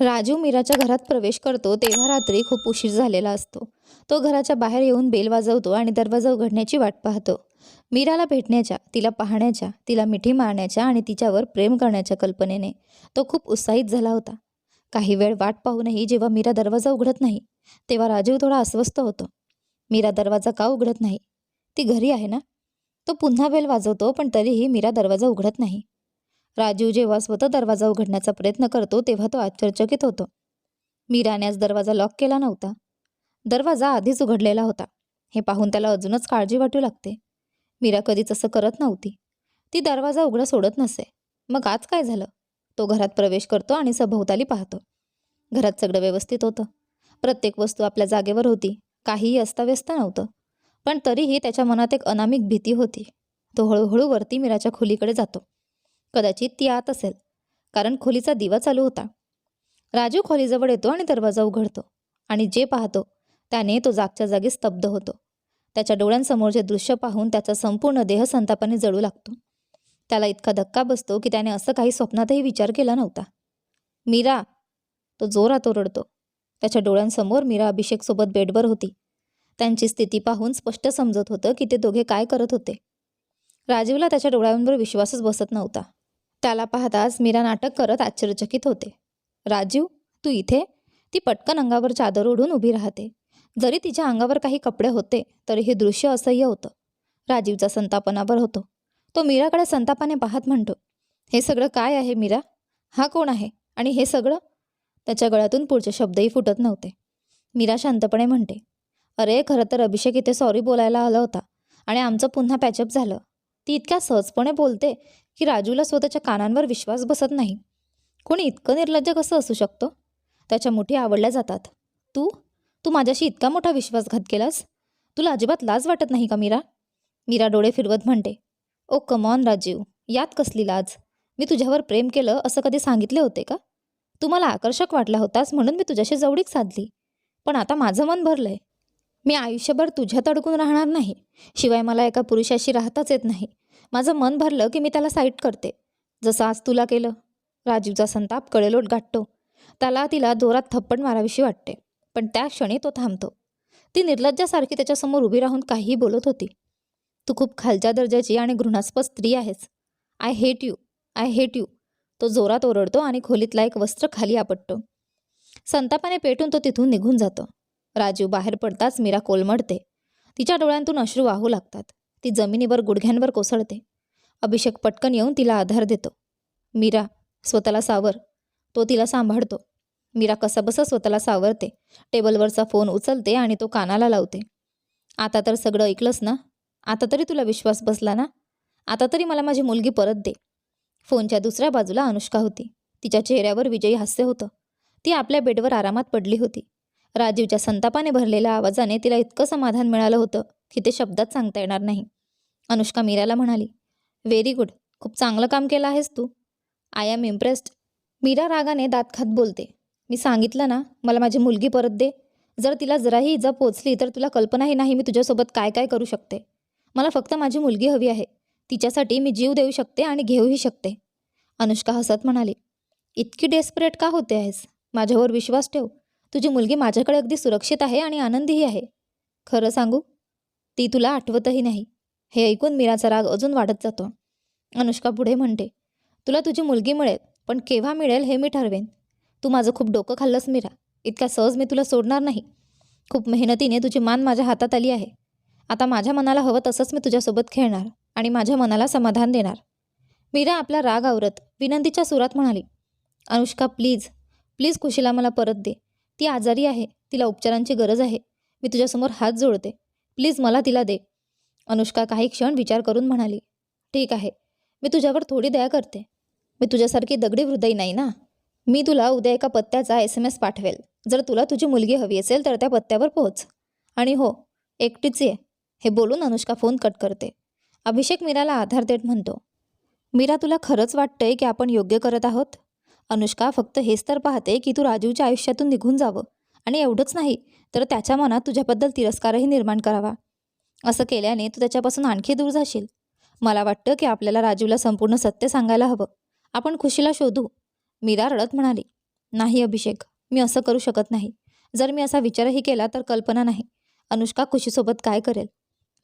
राजू मीराच्या घरात प्रवेश करतो तेव्हा रात्री खूप उशीर झालेला असतो. तो घराच्या बाहेर येऊन बेल वाजवतो आणि दरवाजा उघडण्याची वाट पाहतो. मीराला भेटण्याच्या तिला पाहण्याच्या तिला मिठी मारण्याच्या आणि तिच्यावर प्रेम करण्याच्या कल्पनेने तो खूप उत्साहित झाला होता. काही वेळ वाट पाहूनही जेव्हा मीरा दरवाजा उघडत नाही तेव्हा राजीव थोडा अस्वस्थ होतो. मीरा दरवाजा का उघडत नाही? ती घरी आहे ना? तो पुन्हा बेल वाजवतो पण तरीही मीरा दरवाजा उघडत नाही. राजीव जेव्हा स्वतः दरवाजा उघडण्याचा प्रयत्न करतो तेव्हा तो आश्चर्यचकित होतो. मीराने आज दरवाजा लॉक केला नव्हता. दरवाजा आधीच उघडलेला होता. हे पाहून त्याला अजूनच काळजी वाटू लागते. मीरा कधीच असं करत नव्हती. ती दरवाजा उघडा सोडत नसे. मग आज काय झालं? तो घरात प्रवेश करतो आणि सभोवताली पाहतो. घरात सगळं व्यवस्थित होतं. प्रत्येक वस्तू आपल्या जागेवर होती. काहीही अस्ताव्यस्त नव्हतं. पण तरीही त्याच्या मनात एक अनामिक भीती होती. तो हळूहळू वरती मीराच्या खोलीकडे जातो. कदाचित ती आत असेल. कारण खोलीचा दिवा चालू होता. राजू खोलीजवळ येतो आणि दरवाजा उघडतो आणि जे पाहतो त्याने तो जागच्या जागी स्तब्ध होतो. त्याच्या डोळ्यांसमोरचे दृश्य पाहून त्याचा संपूर्ण देह संतापाने जळू लागतो. त्याला इतका धक्का बसतो की त्याने असं काही स्वप्नातही विचार केला नव्हता. मीरा! तो जोरात ओरडतो. त्याच्या डोळ्यांसमोर मीरा अभिषेकसोबत बेडवर होती. त्यांची स्थिती पाहून स्पष्ट समजत होतं की ते दोघे काय करत होते. राजीवला त्याच्या डोळ्यांवर विश्वासच बसत नव्हता. त्याला पाहताच मीरा नाटक करत आश्चर्यचकित होते. राजीव तू इथे? ती पटकन अंगावर चादर ओढून उभी राहते. जरी तिच्या अंगावर काही कपडे होते तरी हे दृश्य असह्य होतं. राजीवचा संतापनावर होतो. तो मीराकडे संतापाने पाहत म्हणतो हे सगळं काय आहे मीरा? हा कोण आहे? आणि हे सगळं? त्याच्या गळ्यातून पुढचे शब्दही फुटत नव्हते. मीरा शांतपणे म्हणते अरे खरं तर अभिषेक इथे सॉरी बोलायला आला होता आणि आमचं पुन्हा पॅचअप झालं. ती इतक्या सहजपणे बोलते की राजूला स्वतःच्या कानांवर विश्वास बसत नाही. कोणी इतकं निर्लज्ज कसं असू शकतं? त्याच्या मुठी आवडल्या जातात. तू? तू माझ्याशी इतका मोठा विश्वासघात केलास? तुला अजिबात लाज वाटत नाही का मीरा? मीरा डोळे फिरवत म्हणते. Oh come on Rajeev. यात कसली लाज? मी तुझ्यावर प्रेम केलं असं कधी सांगितले होते का? तू मला आकर्षक वाटला होतास म्हणून मी तुझ्याशी जवळीक साधली. पण आता माझं मन भरलंय. मी आयुष्यभर तुझ्यात अडकून राहणार नाही. शिवाय मला एका पुरुषाशी राहताच येत नाही. माझं मन भरलं की मी त्याला साईट करते. जसं आज तुला केलं. राजीवचा संताप कळेलोट गाठतो. त्याला तिला जोरात थप्पड मारावीशी वाटते. पण त्या क्षणी तो थांबतो. ती निर्लज्जासारखी त्याच्यासमोर उभी राहून काहीही बोलत होती. तू खूप खालच्या दर्जाची आणि घृणास्पद स्त्री आहेस. I hate you I hate you तो जोरात ओरडतो आणि खोलीतला एक वस्त्र खाली आपटतो. संतापाने पेटून तो तिथून निघून जातो. राजीव बाहेर पडताच मीरा कोलमडते. तिच्या डोळ्यांतून अश्रू वाहू लागतात. ती जमिनीवर गुडघ्यांवर कोसळते. अभिषेक पटकन येऊन तिला आधार देतो. मीरा स्वतःला सावर. तो तिला सांभाळतो. मीरा कसाबसा स्वतःला सावरते. टेबलवरचा फोन उचलते आणि तो कानाला लावते. आता तर सगळं ऐकलंस ना? आता तरी तुला विश्वास बसला ना? आता तरी मला माझी मुलगी परत दे. फोनच्या दुसऱ्या बाजूला अनुष्का होती. तिच्या चेहऱ्यावर विजयी हास्य होतं. ती आपल्या बेडवर आरामात पडली होती. राजीवच्या संतापाने भरलेल्या आवाजाने तिला इतकं समाधान मिळालं होतं की ते शब्दात सांगता येणार नाही. अनुष्का मीराला म्हणाली व्हेरी गुड खूप चांगलं काम केलं आहेस तू. आय एम इम्प्रेस्ड मीरा रागाने दात खात बोलते मी सांगितलं ना मला माझी मुलगी परत दे. जर तिला जराही इजा पोचली तर तुला कल्पनाही नाही मी तुझ्यासोबत काय काय करू शकते. मला फक्त माझी मुलगी हवी आहे. तिच्यासाठी मी जीव देऊ शकते आणि घेऊही शकते. अनुष्का हसत म्हणाली इतकी डेस्परेट का होते आहेस? माझ्यावर विश्वास ठेव. तुझी मुलगी माझ्याकडे अगदी सुरक्षित आहे आणि आनंदीही आहे. खरं सांगू ती तुला आठवतही नाही. हे ऐकून मीराचा राग अजून वाढत जातो. अनुष्का पुढे म्हणते तुला तुझी मुलगी मिळेल पण केव्हा मिळेल हे मी ठरवेन. तू माझं खूप डोकं खाल्लंस मीरा. इतका सहज मी तुला सोडणार नाही. खूप मेहनतीने तुझी मान माझ्या हातात आली आहे. आता माझ्या मनाला हवं तसंच मी तुझ्यासोबत खेळणार आणि माझ्या मनाला समाधान देणार. मीरा आपला राग आवरत विनंतीच्या सुरात म्हणाली अनुष्का प्लीज प्लीज खुशीला मला परत दे. ती आजारी आहे तिला उपचारांची गरज आहे. मी तुझ्यासमोर हात जोडते. प्लीज मला तिला दे. अनुष्का काही क्षण विचार करून म्हणाली ठीक आहे मी तुझ्यावर थोडी दया करते. मी तुझ्यासारखी दगडी हृदय नाही ना? मी तुला उद्या एका पत्त्याचा एस एम एस पाठवेल. जर तुला तुझी मुलगी हवी असेल तर त्या पत्त्यावर पोहोच. आणि हो एकटीच ये. हे बोलून अनुष्का फोन कट करते. अभिषेक मीराला आधार देत म्हणतो मीरा तुला खरंच वाटतंय की आपण योग्य करत आहोत? अनुष्का फक्त हेच तर पाहते की तू राजूच्या आयुष्यातून निघून जावं. आणि एवढंच नाही तर त्याच्या मनात तुझ्याबद्दल तिरस्कारही निर्माण करावा. असं केल्याने तू त्याच्यापासून आणखी दूर जाशील. मला वाटतं की आपल्याला राजूला संपूर्ण सत्य सांगायला हवं. आपण खुशीला शोधू. मीरा रडत म्हणाली नाही अभिषेक मी असं करू शकत नाही. जर मी असा विचारही केला तर कल्पना नाही. अनुष्का खुशीसोबत काय करेल?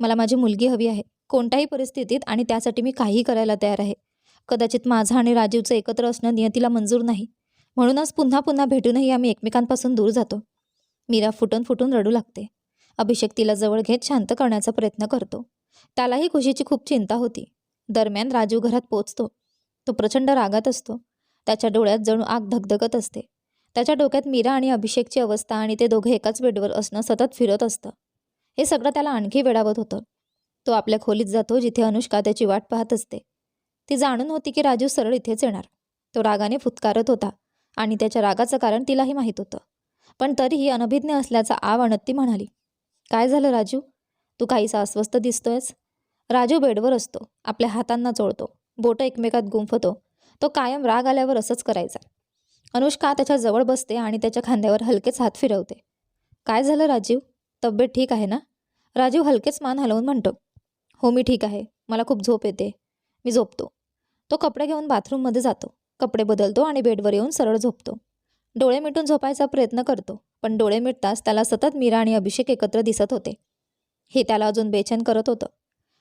मला माझी मुलगी हवी आहे. कोणत्याही परिस्थितीत आणि त्यासाठी मी काहीही करायला तयार आहे. कदाचित माझं आणि राजीवचं एकत्र असणं नियतीला मंजूर नाही. म्हणूनच पुन्हा पुन्हा भेटूनही आम्ही एकमेकांपासून दूर जातो. मीरा फुटून फुटून रडू लागते. अभिषेक तिला जवळ घेत शांत करण्याचा प्रयत्न करतो. त्यालाही खुशीची खूप चिंता होती. दरम्यान राजू घरात पोचतो तो प्रचंड रागात असतो. त्याच्या डोळ्यात जणू आग धगधगत असते. त्याच्या डोक्यात मीरा आणि अभिषेकची अवस्था आणि ते दोघे एकाच बेडवर असणं सतत फिरत असतं. हे सगळं त्याला आणखी वेडावत होतं. तो आपल्या खोलीत जातो जिथे अनुष्का त्याची वाट पाहत असते. ती जाणून होती की राजू सरळ इथेच येणार. तो रागाने फुतकारत होता आणि त्याच्या रागाचं कारण तिलाही माहीत होतं. पण तरीही अनभिज्ञ असल्याचा आव आणत ती म्हणाली काय झालं राजू? तू काहीसा अस्वस्थ दिसतोयस? राजू बेडवर असतो. आपल्या हातांना चोळतो. बोटं एकमेकात गुंफतो. तो कायम राग आल्यावर असंच करायचा. अनुष्का त्याच्याजवळ बसते आणि त्याच्या खांद्यावर हलकेच हात फिरवते. काय झालं राजीव तब्येत ठीक आहे ना? राजीव हलकेच मान हलवून म्हणतो. हो मी ठीक आहे. मला खूप झोप येते. मी झोपतो. तो कपडे घेऊन बाथरूममध्ये जातो. कपडे बदलतो आणि बेडवर येऊन सरळ झोपतो. डोळे मिटून झोपायचा प्रयत्न करतो. पण डोळे मिटताच त्याला सतत मीरा आणि अभिषेक एकत्र दिसत होते. हे त्याला अजून बेचैन करत होतं.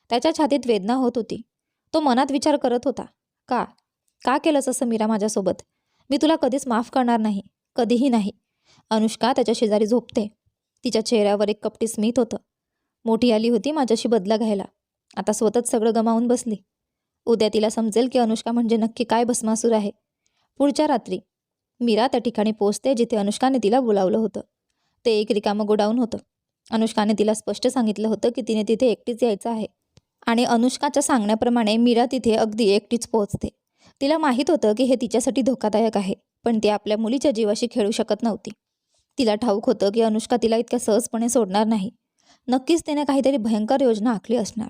त्याच्या छातीत वेदना होत होती. तो मनात विचार करत होता. का? का केलंस असं मीरा माझ्यासोबत? मी तुला कधीच माफ करणार नाही. कधीही नाही. अनुष्का त्याच्या शेजारी झोपते. तिच्या चेहऱ्यावर एक कपटी स्मित होतं. मोठी आली होती माझ्याशी बदला घ्यायला. आता स्वतःच सगळं गमावून बसली. उद्या तिला समजेल की अनुष्का म्हणजे नक्की काय भस्मासूर आहे. पुढच्या रात्री मीरा त्या ठिकाणी पोचते जिथे अनुष्काने तिला बोलावलं होतं. ते एक रिकामं गोडाऊन होतं. अनुष्काने तिला स्पष्ट सांगितलं होतं की तिने तिथे एकटीच यायचं आहे. आणि अनुष्काच्या सांगण्याप्रमाणे मीरा तिथे अगदी एकटीच पोहोचते. तिला माहीत होतं की हे तिच्यासाठी धोकादायक आहे पण ती आपल्या मुलीच्या जीवाशी खेळू शकत नव्हती. तिला ठाऊक होतं की अनुष्का तिला इतक्या सहजपणे सोडणार नाही. नक्कीच तिने काहीतरी भयंकर योजना आखली असणार.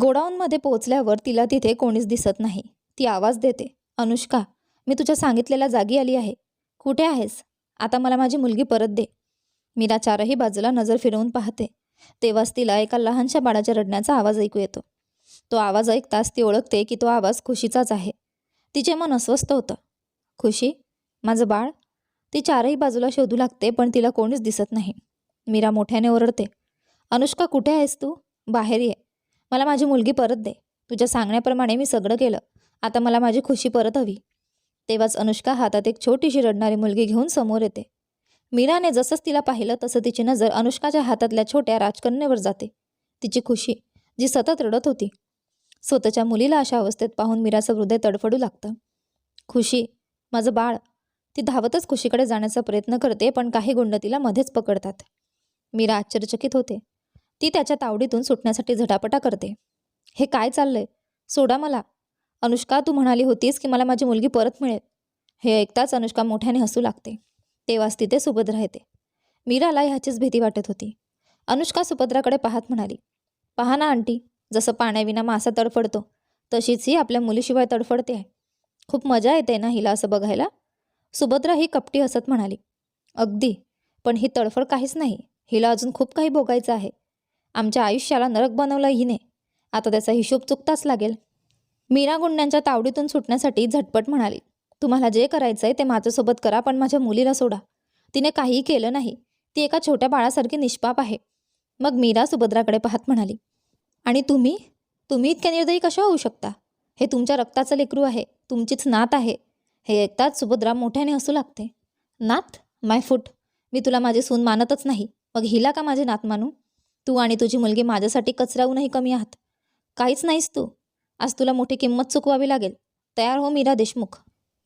गोडाऊनमध्ये पोहोचल्यावर तिला तिथे कोणीच दिसत नाही. ती आवाज देते अनुष्का मी तुझ्या सांगितलेल्या जागी आली आहे. कुठे आहेस? आता मला माझी मुलगी परत दे. मीरा चारही बाजूला नजर फिरवून पाहते. तेव्हाच तिला एका लहानशा बाळाच्या रडण्याचा आवाज ऐकू येतो. तो आवाज ऐकताच ती ओळखते की तो आवाज खुशीचाच आहे. तिचे मन अस्वस्थ होतं. खुशी? माझं बाळ? ती चारही बाजूला शोधू लागते पण तिला कोणीच दिसत नाही. मीरा मोठ्याने ओरडते. अनुष्का कुठे आहेस तू? बाहेर ये. मला माझी मुलगी परत दे. तुझ्या सांगण्याप्रमाणे मी सगळं केलं. आता मला माझी खुशी परत हवी. तेव्हाच अनुष्का हातात एक छोटीशी रडणारी मुलगी घेऊन समोर येते. मीराने जसंच तिला पाहिलं तसं तिची नजर अनुष्काच्या हातातल्या छोट्या राजकन्येवर जाते. तिची खुशी जी सतत रडत होती. स्वतःच्या मुलीला अशा अवस्थेत पाहून मीराचं हृदय तडफडू लागतं. खुशी माझं बाळ ती धावतच खुशीकडे जाण्याचा प्रयत्न करते पण काही गुंड तिला मध्येच पकडतात. मीरा आश्चर्यचकित होते. ती त्याच्या तावडीतून सुटण्यासाठी झटापटा करते. हे काय चाललंय? सोडा मला. अनुष्का तू म्हणाली होतीस की मला माझी मुलगी परत मिळेल. हे ऐकताच अनुष्का मोठ्याने हसू लागते. तेव्हाच तिथे सुभद्रा येते मीराला ह्याचीच भीती वाटत होती. अनुष्का सुभद्राकडे पाहत म्हणाली पहा ना आंटी जसं पाण्याविना मासा तडफडतो तशीच ही आपल्या मुलीशिवाय तडफडते आहे. खूप मजा येते ना हिला असं बघायला? सुभद्रा ही कपटी हसत म्हणाली अगदी पण ही तडफड काहीच नाही. हिला अजून खूप काही भोगायचं आहे. आमच्या आयुष्याला नरक बनवलं हिने. आता त्याचा हिशोब चुकताच लागेल. मीरा गुंड्यांच्या तावडीतून सुटण्यासाठी झटपट म्हणाली तुम्हाला जे करायचं आहे ते माझ्यासोबत करा पण माझ्या मुलीला सोडा. तिने काहीही केलं नाही. ती एका छोट्या बाळासारखी निष्पाप आहे. मग मीरा सुभद्राकडे पाहत म्हणाली आणि तुम्ही? तुम्ही इतक्या निर्दयी कशा होऊ शकता? हे तुमच्या रक्ताचं लेकरू आहे. तुमचीच नात आहे. हे ऐकताच सुभद्रा मोठ्याने हसू लागते. नात? माय फूट. मी तुला माझी सून मानतच नाही. मग हिला का माझे नात मानू? तू आणि तुझी मुलगी माझ्यासाठी कचराहूनही कमी आहात. काहीच नाहीस तू. आज तुला मोठी किंमत चुकवावी लागेल. तयार हो मीरा देशमुख.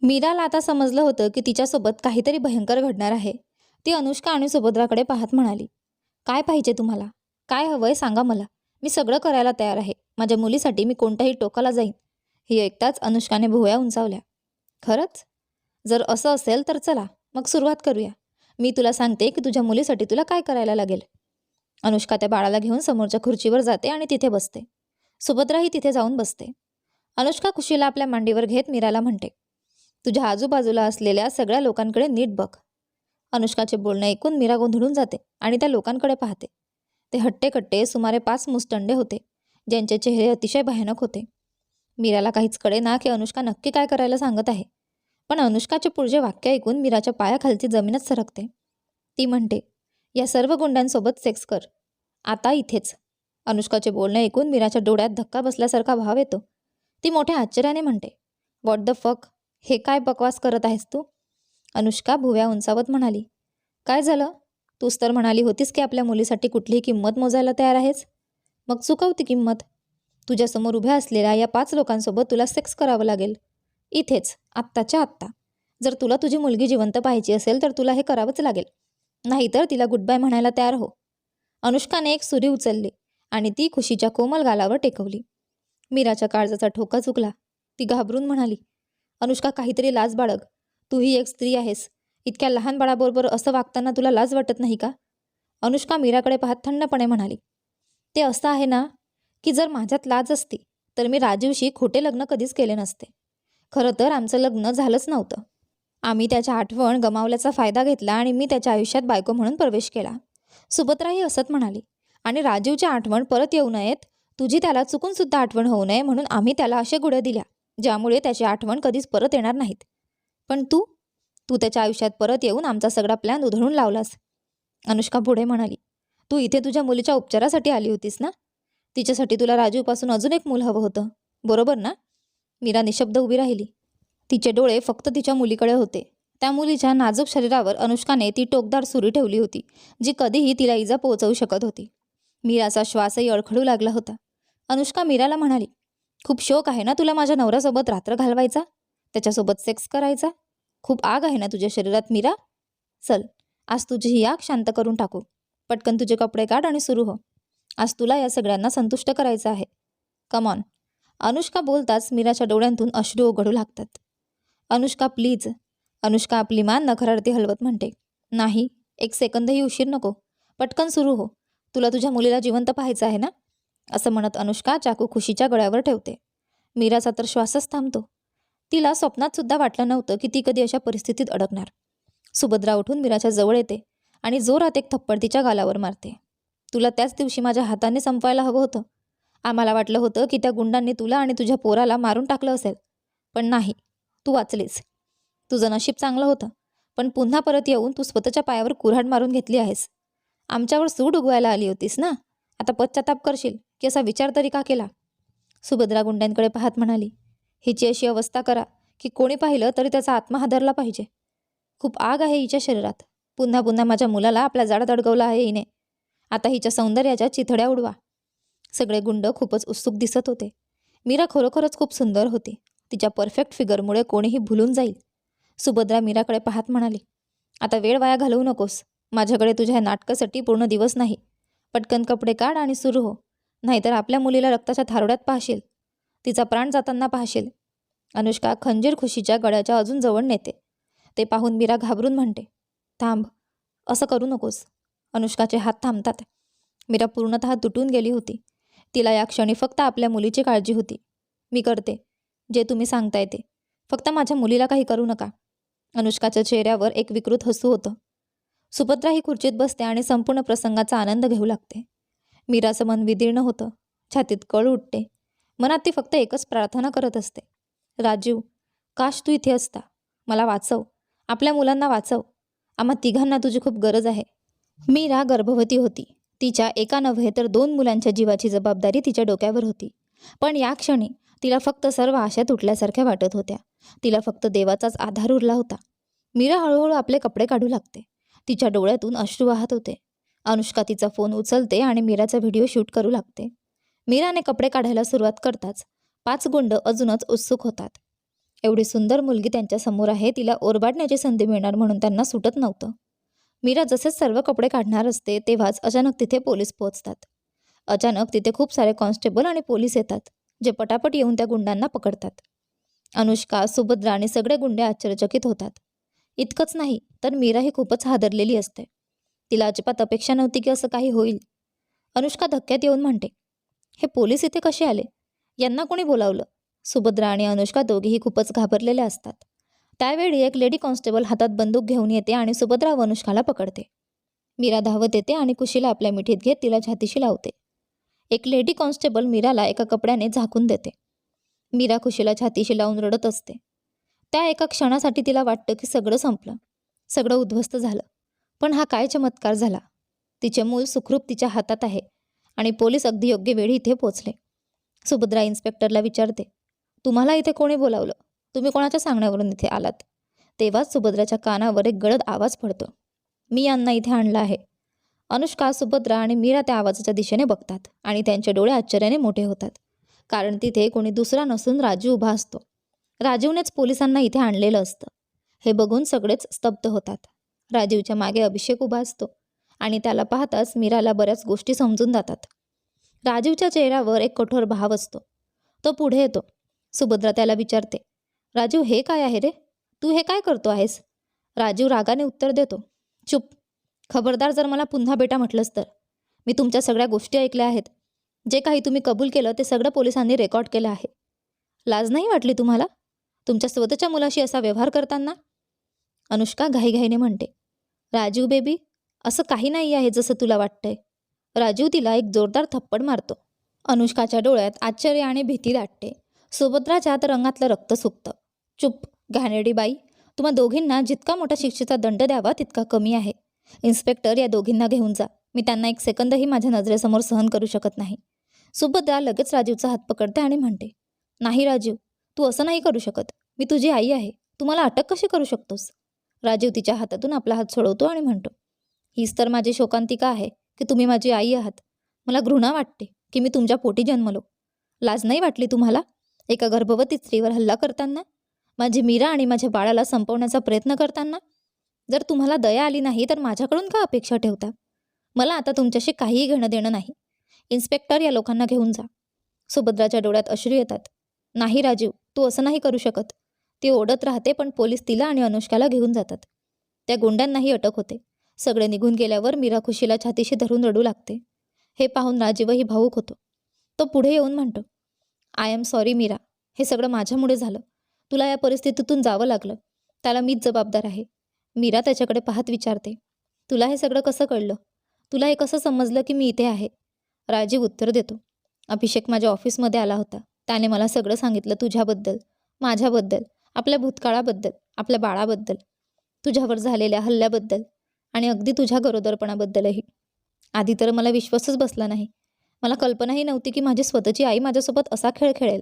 मीराला आता समजलं होतं की तिच्यासोबत काहीतरी भयंकर घडणार आहे. ती अनुष्का आणि सुभद्राकडे पाहत म्हणाली काय पाहिजे तुम्हाला? काय हवंय सांगा मला. मी सगळं करायला तयार आहे. माझ्या मुलीसाठी मी कोणत्याही टोकाला जाईन. ही ऐकताच अनुष्काने भुवया उंचावल्या. खरंच? जर असं असेल तर चला मग सुरुवात करूया. मी तुला सांगते की तुझ्या मुलीसाठी तुला काय करायला लागेल. अनुष्का त्या बाळाला घेऊन समोरच्या खुर्चीवर जाते आणि तिथे बसते. सुभद्राही तिथे जाऊन बसते. अनुष्का खुशीला आपल्या मांडीवर घेत मीराला म्हणते तुझ्या आजूबाजूला असलेल्या सगळ्या लोकांकडे नीट बघ. अनुष्काचे बोलणे ऐकून मीरा गोंधळून जाते आणि त्या लोकांकडे पाहते. ते हट्टेकट्टे सुमारे पाच मुस्टंडे होते ज्यांचे चेहरे अतिशय भयानक होते. मीराला काहीच कळे ना की अनुष्का नक्की काय करायला सांगत आहे. पण अनुष्काचे पुढचे वाक्य ऐकून मीराच्या पायाखालची जमीनच सरकते. ती म्हणते या सर्व गुंडांसोबत सेक्स कर. आता इथेच. अनुष्काचे बोलणे ऐकून मीराच्या डोळ्यात धक्का बसल्यासारखा भाव येतो. ती मोठ्या आश्चर्याने म्हणते व्हॉट द फक हे काय बकवास करत आहेस तू? अनुष्का भुव्या उंचावत म्हणाली काय झालं? तूच तर म्हणाली होतीस की आपल्या मुलीसाठी कुठलीही किंमत मोजायला तयार आहेस. मग चुकवती किंमत. तुझ्यासमोर उभ्या असलेल्या या पाच लोकांसोबत तुला सेक्स करावं लागेल. इथेच आत्ताच्या आत्ता. जर तुला तुझी मुलगी जिवंत पाहायची असेल तर तुला हे करावंच लागेल. नाहीतर तिला गुड बाय म्हणायला तयार हो. अनुष्काने एक सुरी उचलली. आणि ती खुशीच्या कोमल गालावर टेकवली. मीराच्या काळजाचा ठोका चुकला. ती घाबरून म्हणाली अनुष्का काहीतरी लाज बाळग. तूही एक स्त्री आहेस. इतक्या लहान बाळाबरोबर असं वागताना तुला लाज वाटत नाही का? अनुष्का मीराकडे पाहत थंडपणे म्हणाली ते असं आहे ना की जर माझ्यात लाज असती तर मी राजीवशी खोटे लग्न कधीच केले नसते. खरं तर आमचं लग्न झालंच नव्हतं. आम्ही त्याच्या आठवण गमावल्याचा फायदा घेतला आणि मी त्याच्या आयुष्यात बायको म्हणून प्रवेश केला. सुभद्राही असत म्हणाली आणि राजीवची आठवण परत येऊ नयेत. तुझी त्याला चुकून सुद्धा आठवण होऊ नये म्हणून आम्ही त्याला अशा गुढ्या दिल्या ज्यामुळे त्याची आठवण कधीच परत येणार नाहीत. पण तू तू त्याच्या आयुष्यात परत येऊन आमचा सगळा प्लॅन उधळून लावलास. अनुष्का पुढे म्हणाली तू इथे तुझ्या मुलीच्या उपचारासाठी आली होतीस ना? तिच्यासाठी तुला राजीवपासून अजून एक मूल हवं होतं. बरोबर ना? मीरा निशब्द उभी राहिली. तिचे डोळे फक्त तिच्या मुलीकडे होते. त्या मुलीच्या नाजूक शरीरावर अनुष्काने ती टोकदार सुरी ठेवली होती जी कधीही तिला इजा पोहोचवू शकत होती. मीराचा श्वासही अडखळू लागला होता. अनुष्का मीराला म्हणाली खूप शोक आहे ना तुला माझ्या नवऱ्यासोबत रात्र घालवायचा? त्याच्यासोबत सेक्स करायचा? खूप आग आहे ना तुझ्या शरीरात मीरा? चल आज तुझी ही आग शांत करून टाकू. पटकन तुझे कपडे काढ आणि सुरू हो. आज तुला या सगळ्यांना संतुष्ट करायचं आहे. कमॉन अनुष्का बोलताच मीराच्या डोळ्यांतून अश्रू ओघडू लागतात. अनुष्का प्लीज अनुष्का आपली मान नखरारती हलवत म्हणते नाही एक सेकंदही उशीर नको. पटकन सुरू हो. तुला तुझ्या मुलीला जिवंत पाहायचं आहे ना? असं म्हणत अनुष्का चाकू खुशीच्या गळ्यावर ठेवते. मीराचा तर श्वासच थांबतो. तिला स्वप्नात सुद्धा वाटलं नव्हतं की ती कधी अशा परिस्थितीत अडकणार. सुभद्रा उठून मीराच्या जवळ येते आणि जोरात एक थप्पड तिच्या गालावर मारते. तुला त्याच दिवशी माझ्या हाताने संपवायला हवं होतं. आम्हाला वाटलं होतं की त्या गुंडांनी तुला आणि तुझ्या पोराला मारून टाकलं असेल. पण नाही. तू वाचलीस. तुझं नशीब चांगलं होतं. पण पुन्हा परत येऊन तू स्वतःच्या पायावर कुऱ्हाड मारून घेतली आहेस. आमच्यावर सूड उगवायला आली होतीस ना? आता पश्चाताप करशील की असा विचार तरी का केला? सुभद्रा गुंड्यांकडे पाहत म्हणाली हिची अशी अवस्था करा की कोणी पाहिलं तरी त्याचा आत्मा हादरला पाहिजे. खूप आग आहे हिच्या शरीरात. पुन्हा पुन्हा माझ्या मुलाला आपल्या जाडात अडकवलं आहे हिने. आता हिच्या सौंदर्याच्या चिथड्या उडवा. सगळे गुंड खूपच उत्सुक दिसत होते. मीरा खरोखरच खूप सुंदर होती. तिच्या परफेक्ट फिगरमुळे कोणीही भुलून जाईल. सुभद्रा मीराकडे पाहत म्हणाली आता वेळ वाया घालवू नकोस. माझ्याकडे तुझ्या नाटकासाठी पूर्ण दिवस नाही. पटकन कपडे काढ आणि सुरू हो. नाहीतर आपल्या मुलीला रक्ताच्या थारोड्यात पाहशील. तिचा प्राण जाताना पाहशील. अनुष्का खंजीर खुशीच्या गळ्याच्या अजून जवळ नेते. ते पाहून मीरा घाबरून म्हणते थांब असं करू नकोस. अनुष्काचे हात थांबतात. मीरा पूर्णतः तुटून गेली होती. तिला या क्षणी फक्त आपल्या मुलीची काळजी होती. मी करते. जे तुम्ही सांगताय ते. फक्त माझ्या मुलीला काही करू नका. अनुष्काच्या चेहऱ्यावर एक विकृत हसू होतं. सुभद्रा ही खुर्चीत बसते आणि संपूर्ण प्रसंगाचा आनंद घेऊ लागते. मीराचं मन विदीर्ण होतं. छातीत कळ उठते. मनात ती फक्त एकच प्रार्थना करत असते. राजीव काश तू इथे असता. मला वाचव. आपल्या मुलांना वाचव. आम्हा तिघांना तुझी खूप गरज आहे. मीरा गर्भवती होती. तिच्या एका नव्हे तर दोन मुलांच्या जीवाची जबाबदारी तिच्या डोक्यावर होती. पण या क्षणी तिला फक्त सर्व आशा तुटल्यासारख्या वाटत होत्या. तिला फक्त देवाचाच आधार उरला होता. मीरा हळूहळू आपले कपडे काढू लागते. तिच्या डोळ्यातून अश्रू वाहत होते. अनुष्का तिचा फोन उचलते आणि मीराचा व्हिडिओ शूट करू लागते. मीराने कपडे काढायला सुरुवात करताच पाच गुंड अजूनच उत्सुक होतात. एवढी सुंदर मुलगी त्यांच्यासमोर आहे तिला ओरबाडण्याची संधी मिळणार म्हणून त्यांना सुटत नव्हतं. मीरा जसेच सर्व कपडे काढणार असते तेव्हाच अचानक तिथे पोलीस पोहोचतात. अचानक तिथे खूप सारे कॉन्स्टेबल आणि पोलीस येतात जे पटापट येऊन त्या गुंडांना पकडतात. अनुष्का सुभद्रा आणि सगळे गुंडे आश्चर्यचकित होतात. इतकंच नाही तर मीरा ही खूपच हादरलेली असते. तिला अजिबात अपेक्षा नव्हती की असं काही होईल. अनुष्का धक्क्यात येऊन म्हणते हे पोलीस इथे कसे आले? यांना कोणी बोलावलं? सुभद्रा आणि अनुष्का दोघेही खूपच घाबरलेले असतात. त्यावेळी एक लेडी कॉन्स्टेबल हातात बंदूक घेऊन येते आणि सुभद्रा व अनुष्काला पकडते. मीरा धावत येते आणि कुशीला आपल्या मिठीत घेत तिला छातीशी लावते. एक लेडी कॉन्स्टेबल मीराला एका कपड्याने झाकून देते. मीरा खुशीला छातीशी लावून रडत असते. त्या एका क्षणासाठी तिला वाटतं की सगळं संपलं सगळं उद्ध्वस्त झालं. पण हा काय चमत्कार झाला? तिचे मूल सुखरूप तिच्या हातात आहे आणि पोलीस अगदी योग्य वेळी इथे पोचले सुभद्रा इन्स्पेक्टरला विचारते तुम्हाला इथे कोणी बोलावलं? तुम्ही कोणाच्या सांगण्यावरून इथे आलात? तेव्हाच सुभद्राच्या कानावर एक गडद आवाज पडतो. मी यांना इथे आणलं आहे. अनुष्का सुभद्रा आणि मीरा त्या आवाजाच्या दिशेने बघतात आणि त्यांचे डोळे आश्चर्याने मोठे होतात. कारण तिथे कोणी दुसरा नसून राजू उभा असतो. राजीवनेच पोलिसांना इथे आणलेलं असतं. हे बघून सगळेच स्तब्ध होतात. राजीवच्या मागे अभिषेक उभा असतो आणि त्याला पाहताच मीराला बऱ्याच गोष्टी समजून जातात. राजीवच्या चेहऱ्यावर एक कठोर भाव असतो. तो पुढे येतो. सुभद्रा त्याला विचारते राजीव हे काय आहे रे? तू हे काय करतो आहेस? राजीव रागाने उत्तर देतो चुप. खबरदार जर मला पुन्हा बेटा म्हटलंस तर. मी तुमच्या सगळ्या गोष्टी ऐकल्या आहेत. जे काही तुम्ही कबूल केलं ते सगळं पोलिसांनी रेकॉर्ड केलं आहे. लाज नाही वाटली तुम्हाला? तुमच्या स्वतःच्या मुलाशी असा व्यवहार करताना? अनुष्का घाईघाईने म्हणते राजीव बेबी असं काही नाही आहे जसं तुला वाटतंय. राजीव तिला एक जोरदार थप्पड मारतो. अनुष्काच्या डोळ्यात आश्चर्य आणि भीती दाटते सुभद्राच्या तर रंगातलं रक्त सुकतं. चुप घाणेरडी बाई. तुम्हा दोघींना जितका मोठा शिक्षेचा दंड द्यावा तितका कमी आहे. इन्स्पेक्टर या दोघींना घेऊन जा. मी त्यांना एक सेकंदही माझ्या नजरेसमोर सहन करू शकत नाही. सुभद्रा लगेच राजीवचा हात पकडते आणि म्हणते नाही राजीव तू असं नाही करू शकत. मी तुझी आई आहे. तू मला अटक कशी करू शकतोस? राजीव तिच्या हातातून आपला हात सोडवतो आणि म्हणतो हीच तर माझी शोकांतिका आहे की तुम्ही माझी आई आहात. मला घृणा वाटते की मी तुमच्या पोटी जन्मलो. लाज नाही वाटली तुम्हाला? एका गर्भवती स्त्रीवर हल्ला करताना? माझी मीरा आणि माझ्या बाळाला संपवण्याचा प्रयत्न करताना? जर तुम्हाला दया आली नाही तर माझ्याकडून का अपेक्षा ठेवता? मला आता तुमच्याशी काहीही घेणं देणं नाही. इन्स्पेक्टर या लोकांना घेऊन जा. सुभद्राच्या डोळ्यात अश्रू येतात. नाही राजीव. तू असं नाही करू शकत. ती ओढत राहते पण पोलीस तिला आणि अनुष्काला घेऊन जातात. त्या गुंड्यांनाही अटक होते. सगळे निघून गेल्यावर मीरा खुशीला छातीशी धरून रडू लागते. हे पाहून राजीवही भाऊक होतो. तो पुढे येऊन म्हणतो आय एम सॉरी मीरा. हे सगळं माझ्यामुळे झालं. तुला या परिस्थितीतून जावं लागलं. त्याला मीच जबाबदार आहे. मीरा त्याच्याकडे पाहत विचारते तुला हे सगळं कसं कळलं? तुला हे कसं समजलं की मी इथे आहे? राजीव उत्तर देतो अभिषेक माझ्या ऑफिसमध्ये आला होता. त्याने मला सगळं सांगितलं तुझ्याबद्दल माझ्याबद्दल आपल्या भूतकाळाबद्दल आपल्या बाळाबद्दल तुझ्यावर झालेल्या हल्ल्याबद्दल आणि अगदी तुझ्या गरोदरपणाबद्दलही. आधी तर मला विश्वासच बसला नाही. मला कल्पनाही नव्हती की माझी स्वतःची आई माझ्यासोबत असा खेळ खेळेल.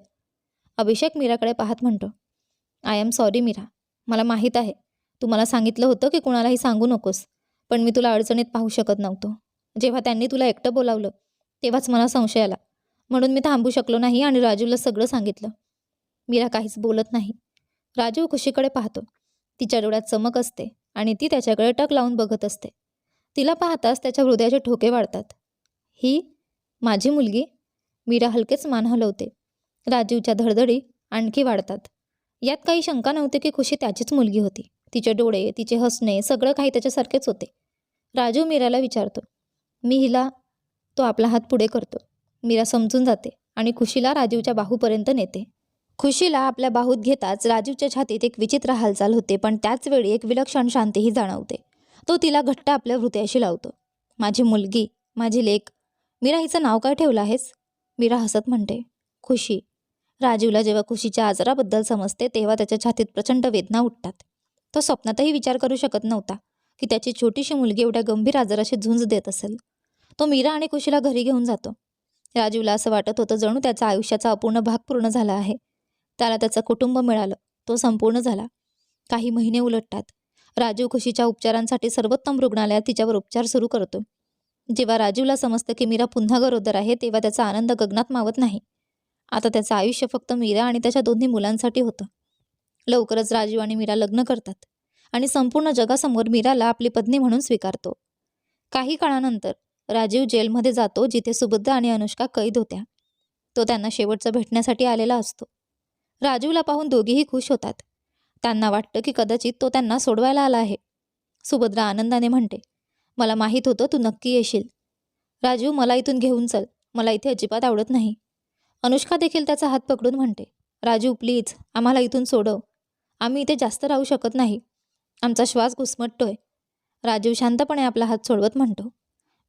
अभिषेक मीराकडे पाहत म्हणतो आय एम सॉरी मीरा मला माहीत आहे. तू मला सांगितलं होतं की कुणालाही सांगू नकोस पण मी तुला अडचणीत पाहू शकत नव्हतो. जेव्हा त्यांनी तुला एकटं बोलावलं तेव्हाच मला संशय आला. म्हणून मी थांबू शकलो नाही आणि राजूला सगळं सांगितलं. मीरा काहीच बोलत नाही. राजू खुशीकडे पाहतो. तिच्या डोळ्यात चमक असते आणि ती त्याच्याकडे टक लावून बघत असते. तिला पाहताच त्याच्या हृदयाचे ठोके वाढतात. ही माझी मुलगी? मीरा हलकेच मान हलवते. राजीवच्या धडधडी आणखी वाढतात. यात काही शंका नव्हती की खुशी त्याचीच मुलगी होती. तिचे डोळे तिचे हसणे सगळं काही त्याच्यासारखेच होते. राजू मीराला विचारतो. मी हिला तो आपला हात पुढे करतो. मीरा समजून जाते आणि खुशीला राजीवच्या बाहूपर्यंत नेते. खुशीला आपल्या बाहूत घेताच राजीवच्या छातीत एक विचित्र हालचाल होते पण त्याच वेळी एक विलक्षण शांतीही जाणवते. तो तिला घट्ट आपल्या हृदयाशी लावतो. माझी मुलगी माझी लेख मीरा हिचं नाव काय ठेवलं आहेस? मीरा हसत म्हणते. खुशी राजीवला जेव्हा खुशीच्या आजाराबद्दल समजते तेव्हा त्याच्या छातीत प्रचंड वेदना उठतात. तो स्वप्नातही विचार करू शकत नव्हता की त्याची छोटीशी मुलगी एवढ्या गंभीर आजाराशी झुंज देत असेल. तो मीरा आणि खुशीला घरी घेऊन जातो. राजीवला असं वाटत होतं जणू त्याचा आयुष्याचा अपूर्ण भाग पूर्ण झाला आहे. त्याला त्याचं कुटुंब मिळालं. तो संपूर्ण झाला. काही महिने उलटतात. राजीव खुशीच्या उपचारांसाठी सर्वोत्तम रुग्णालयात तिच्यावर उपचार सुरू करतो. जेव्हा राजीवला समजतं की मीरा पुन्हा गरोदर आहे तेव्हा त्याचा आनंद गगनात मावत नाही. आता त्याचं आयुष्य फक्त मीरा आणि त्याच्या दोन्ही मुलांसाठी होतं. लवकरच राजीव आणि मीरा लग्न करतात. आणि संपूर्ण जगासमोर मीराला आपली पत्नी म्हणून स्वीकारतो. काही काळानंतर राजीव जेलमध्ये जातो जिथे सुभद्रा आणि अनुष्का कैद होत्या. तो त्यांना शेवटचं भेटण्यासाठी आलेला असतो. राजीवला पाहून दोघीही खुश होतात. त्यांना वाटतं की कदाचित तो त्यांना सोडवायला आला आहे. सुभद्रा आनंदाने म्हणते मला माहीत होतं तू नक्की येशील. राजीव मला इथून घेऊन चल. मला इथे अजिबात आवडत नाही. अनुष्का देखील त्याचा हात पकडून म्हणते राजू प्लीज आम्हाला इथून सोडव. आम्ही इथे जास्त राहू शकत नाही. आमचा श्वास घुसमटतोय. राजीव शांतपणे आपला हात सोडवत म्हणतो.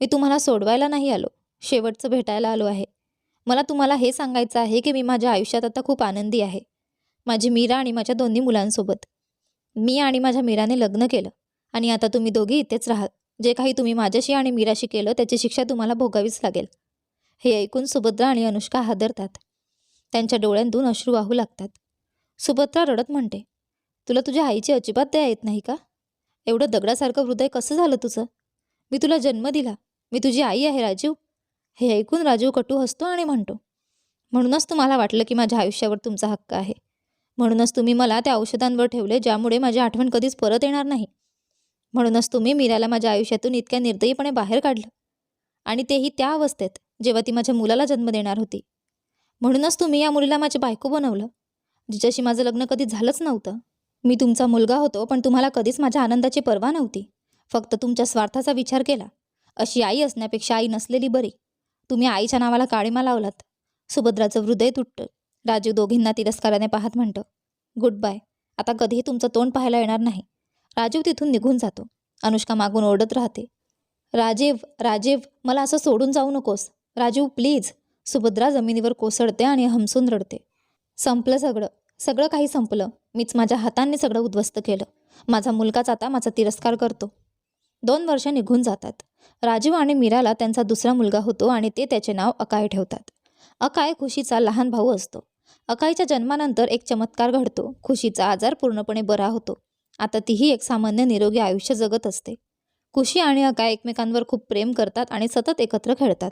मी तुम्हाला सोडवायला नाही आलो. शेवटचं भेटायला आलो आहे. मला तुम्हाला हे सांगायचं आहे की मी माझ्या आयुष्यात आता खूप आनंदी आहे. माझी मीरा आणि माझ्या दोन्ही मुलांसोबत. मी आणि माझ्या मीराने लग्न केलं. आणि आता तुम्ही दोघी इथेच राहाल. जे काही तुम्ही माझ्याशी आणि मीराशी केलं त्याची शिक्षा तुम्हाला भोगावीच लागेल. हे ऐकून सुभद्रा आणि अनुष्का हादरतात. त्यांच्या डोळ्यांतून अश्रू वाहू लागतात. सुभद्रा रडत म्हणते तुला तुझ्या आईची अजिबात दया येत नाही का? एवढं दगडासारखं हृदय कसं झालं तुझं? मी तुला जन्म दिला. मी तुझी आई आहे राजीव. हे ऐकून राजीव कटू हसतो आणि म्हणतो म्हणूनच तुम्हाला वाटलं की माझ्या आयुष्यावर तुमचा हक्क आहे. म्हणूनच तुम्ही मला त्या औषधांवर ठेवले ज्यामुळे माझी आठवण कधीच परत येणार नाही. म्हणूनच तुम्ही मीराला माझ्या आयुष्यातून इतक्या निर्दयीपणे बाहेर काढलं. आणि तेही त्या अवस्थेत जेव्हा ती माझ्या मुलाला जन्म देणार होती. म्हणूनच तुम्ही या मुलीला माझी बायको बनवलं. जिच्याशी माझं लग्न कधी झालंच नव्हतं. मी तुमचा मुलगा होतो पण तुम्हाला कधीच माझ्या आनंदाची पर्वा नव्हती. फक्त तुमच्या स्वार्थाचा विचार केला. अशी आई असण्यापेक्षा आई नसलेली बरी. तुम्ही आईच्या नावाला काळीमा लावलात. सुभद्राचं हृदय तुटतं. राजीव दोघींना तिरस्काराने पाहत म्हणतं गुड बाय आता कधीही तुमचं तोंड पाहायला येणार नाही. राजीव तिथून निघून जातो. अनुष्का मागून ओरडत राहते राजीव राजीव मला असं सोडून जाऊ नकोस. राजीव प्लीज. सुभद्रा जमिनीवर कोसळते आणि हमसून रडते. संपलं सगळं. सगळं काही संपलं. मीच माझ्या हातांनी सगळं उद्ध्वस्त केलं. माझा मुलगाच आता माझा तिरस्कार करतो. दोन वर्ष निघून जातात. राजीव आणि मीराला त्यांचा दुसरा मुलगा होतो आणि ते त्याचे नाव अकाय ठेवतात. अकाय खुशीचा लहान भाऊ असतो. अकाईच्या जन्मानंतर एक चमत्कार घडतो. खुशीचा आजार पूर्णपणे बरा होतो. आता तीही एक सामान्य निरोगी आयुष्य जगत असते. खुशी आणि अकाय एकमेकांवर खूप प्रेम करतात आणि सतत एकत्र खेळतात.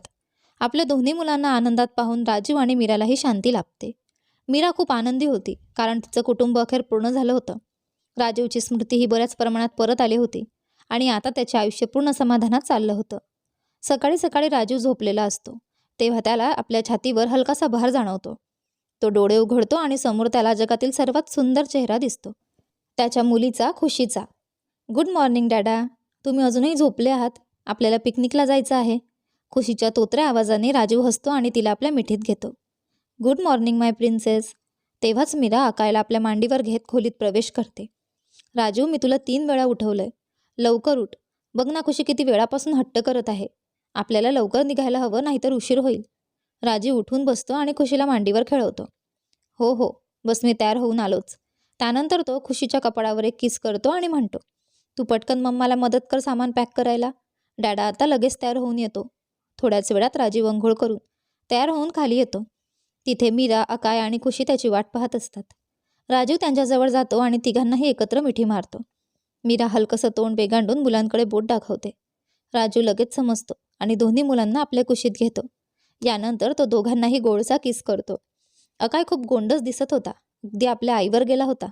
आपल्या दोन्ही मुलांना आनंदात पाहून राजीव आणि मीरालाही शांती लाभते. मीरा खूप आनंदी होती कारण तिचं कुटुंब अखेर पूर्ण झालं होतं. राजीवची स्मृती ही बऱ्याच प्रमाणात परत आली होती. आणि आता त्याचे आयुष्य पूर्ण समाधानात चाललं होतं. सकाळी सकाळी राजू झोपलेला असतो. तेव्हा त्याला आपल्या छातीवर हलकासा भार जाणवतो. तो डोळे उघडतो आणि समोर त्याला जगातील सर्वात सुंदर चेहरा दिसतो. त्याच्या मुलीचा खुशीचा. Good morning डॅडा. तुम्ही अजूनही झोपले आहात? आपल्याला पिकनिकला जायचं आहे. खुशीच्या तोत्र्या आवाजाने राजीव हसतो आणि तिला आपल्या मिठीत घेतो. Good morning my princess. तेव्हाच मीरा आकायला आपल्या मांडीवर घेत खोलीत प्रवेश करते. राजू मी तुला तीन वेळा उठवलंय. लवकर उठ. बघ ना खुशी किती वेळापासून हट्ट करत आहे. आपल्याला लवकर निघायला हवं नाहीतर उशीर होईल. राजी उठून बसतो आणि खुशीला मांडीवर खेळवतो. हो हो बस मी तयार होऊन आलोच. त्यानंतर तो खुशीच्या कपाळावर एक किस करतो आणि म्हणतो तू पटकन मम्माला मदत कर सामान पॅक करायला. डॅडा आता लगेच तयार होऊन येतो. थोड्याच वेळात राजीव अंघोळ करून तयार होऊन खाली येतो. तिथे मीरा अकाय आणि खुशी त्याची वाट पाहत असतात. राजीव त्यांच्याजवळ जातो आणि तिघांनाही एकत्र मिठी मारतो. मीरा हलकसं तोंड बेगांडून मुलांकडे बोट दाखवते. राजू लगेच समजतो आणि दोन्ही मुलांना आपल्या कुशीत घेतो. यानंतर तो दोघांनाही गोळचा किस करतो. अकाय खूप गोंडच दिसत होता. अगदी आपल्या आईवर गेला होता.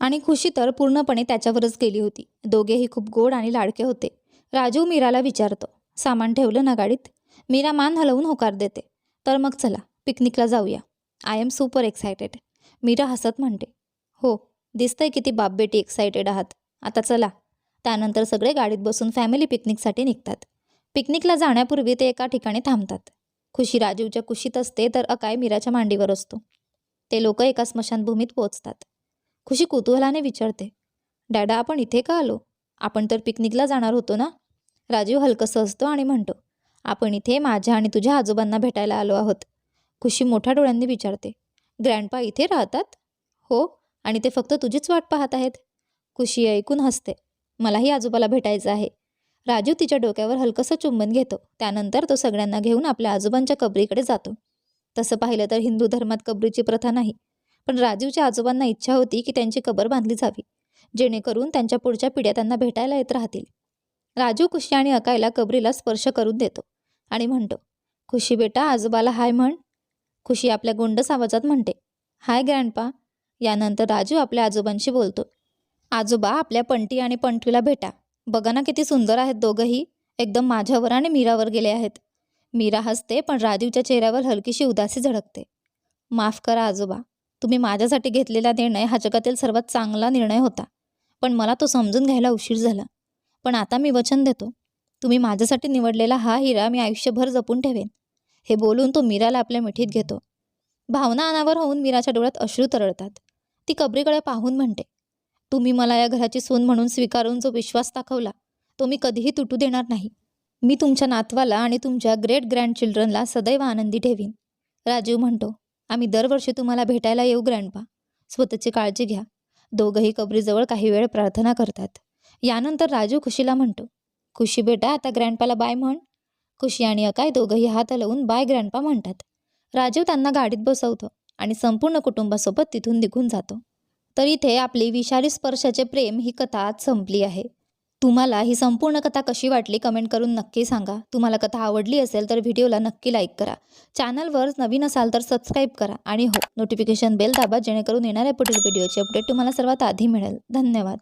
आणि खुशी तर पूर्णपणे त्याच्यावरच गेली होती. दोघेही खूप गोड आणि लाडके होते. राजू मीराला विचारतो सामान ठेवलं ना गाडीत? मीरा मान हलवून होकार देते. तर मग चला पिकनिकला जाऊया. I am super excited Meera हसत म्हणते हो दिसतंय किती बाप बेटी एक्सायटेड आहात. आता चला. त्यानंतर सगळे गाडीत बसून फॅमिली पिकनिकसाठी निघतात. पिकनिकला जाण्यापूर्वी ते एका ठिकाणी थांबतात. खुशी राजीवच्या कुशीत असते तर अकाय मीराच्या मांडीवर असतो. ते लोक एका स्मशानभूमीत पोहोचतात. खुशी कुतूहलाने विचारते डॅडा आपण इथे का आलो? आपण तर पिकनिकला जाणार होतो ना? राजीव हलकसं असतो आणि म्हणतो आपण इथे माझ्या आणि तुझ्या आजोबांना भेटायला आलो आहोत. खुशी मोठ्या डोळ्यांनी विचारते ग्रँडपा इथे राहतात? हो आणि ते फक्त तुझीच वाट पाहत आहेत. खुशी ऐकून हसते. मलाही आजोबाला भेटायचं आहे. राजू तिच्या डोक्यावर हलकंसं चुंबन घेतो. त्यानंतर तो सगळ्यांना घेऊन आपल्या आजोबांच्या कबरीकडे जातो. तसं पाहिलं तर हिंदू धर्मात कबरीची प्रथा नाही. पण राजीवच्या आजोबांना इच्छा होती की त्यांची कबर बांधली जावी जेणेकरून त्यांच्या पुढच्या पिढ्या त्यांना भेटायला येत राहतील. राजू खुशी आणि अकायला कबरीला स्पर्श करून देतो आणि म्हणतो खुशी बेटा आजोबाला हाय म्हण. खुशी आपल्या गोंडस आवाजात म्हणते हाय ग्रँडपा. यानंतर राजू आपल्या आजोबांशी बोलतो आजोबा आपल्या पंटी आणि पंटवीला भेटा. बघा ना किती सुंदर आहेत दोघंही. एकदम माझ्यावर आणि मीरावर गेले आहेत. मीरा हसते पण राजीवच्या चेहऱ्यावर हलकीशी उदासी झळकते. माफ करा आजोबा. तुम्ही माझ्यासाठी घेतलेला निर्णय हा जगातील सर्वात चांगला निर्णय होता. पण मला तो समजून घ्यायला उशीर झाला. पण आता मी वचन देतो. तुम्ही माझ्यासाठी निवडलेला हा हिरा मी आयुष्यभर जपून ठेवेन. हे बोलून तो मीराला आपल्या मिठीत घेतो. भावना अनावर होऊन मीराच्या डोळ्यात अश्रू तरळतात. ती कबरीकडे पाहून म्हणते तुम्ही मला या घराची सून म्हणून स्वीकारून जो विश्वास दाखवला तो मी कधीही तुटू देणार नाही. मी तुमच्या नातवाला आणि तुमच्या ग्रेट ग्रँड चिल्ड्रनला सदैव आनंदी ठेवीन. राजीव म्हणतो आम्ही दरवर्षी तुम्हाला भेटायला येऊ ग्रँडपा स्वतःची काळजी घ्या. दोघंही कबरीजवळ काही वेळ प्रार्थना करतात. यानंतर राजू खुशीला म्हणतो खुशी बेटा आता ग्रँडपाला बाय म्हण. खुशी आणि अकाय दोघंही हात हलवून बाय ग्रँडपा म्हणतात. राजीव त्यांना गाडीत बसवतो आणि संपूर्ण कुटुंबासोबत तिथून निघून जातो. तर इथे आपली विषारी स्पर्शाचे प्रेम ही कथा आज संपली आहे. तुम्हाला ही संपूर्ण कथा कशी वाटली कमेंट करून नक्की सांगा. तुम्हाला कथा आवडली असेल तर व्हिडिओला नक्की लाईक करा. चॅनलवर नवीन असाल तर सबस्क्राईब करा. आणि हो नोटिफिकेशन बेल दाबा जेणेकरून येणाऱ्या पुढील व्हिडिओचे अपडेट तुम्हाला सर्वात आधी मिळेल. धन्यवाद.